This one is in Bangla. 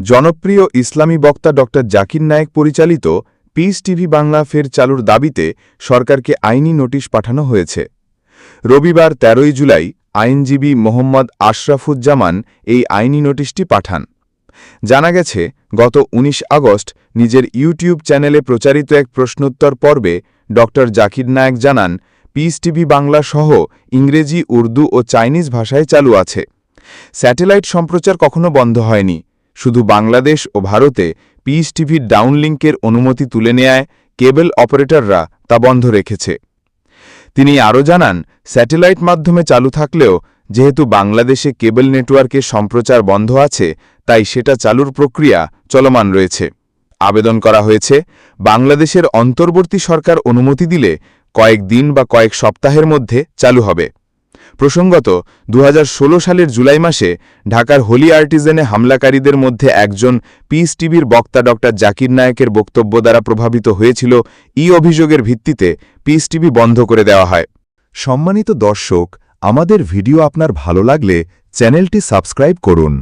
জনপ্রিয় ইসলামী বক্তা ড জাকির নায়েক পরিচালিত পিস টিভি বাংলা ফের চালুর দাবিতে সরকারকে আইনি নোটিশ পাঠানো হয়েছে। রবিবার ১৩ই জুলাই আইনজীবী মোহাম্মদ আশরাফুজ্জামান এই আইনি নোটিশটি পাঠান। জানা গেছে, গত ১৯ আগস্ট নিজের ইউটিউব চ্যানেলে প্রচারিত এক প্রশ্নোত্তর পর্বে ড জাকির নায়েক জানান, পিস টিভি বাংলা সহ ইংরেজি, উর্দু ও চাইনিজ ভাষায় চালু আছে। স্যাটেলাইট সম্প্রচার কখনো বন্ধ হয়নি। শুধু বাংলাদেশ ও ভারতে পিস টিভির ডাউনলিংকের অনুমতি তুলে নেয় কেবল অপারেটররা তা বন্ধ রেখেছে। তিনি আরও জানান, স্যাটেলাইট মাধ্যমে চালু থাকলেও যেহেতু বাংলাদেশে কেবল নেটওয়ার্কের সম্প্রচার বন্ধ আছে, তাই সেটা চালুর প্রক্রিয়া চলমান রয়েছে। আবেদন করা হয়েছে, বাংলাদেশের অন্তর্বর্তী সরকার অনুমতি দিলে কয়েক দিন বা কয়েক সপ্তাহের মধ্যে চালু হবে। প্রসঙ্গত দু হাজার ষোলো সালের জুলাই মাসে ঢাকার হোলি আর্টিজেনে হামলাকারীদের মধ্যে একজন পিস টিভির বক্তা ড. জাকির নায়কের বক্তব্য দ্বারা প্রভাবিত হয়েছিল ই অভিযোগের ভিত্তিতে পিস টিভি বন্ধ করে দেওয়া হয়। সম্মানিত দর্শক, আমাদের ভিডিও আপনার ভালো লাগলে চ্যানেলটি সাবস্ক্রাইব করুন।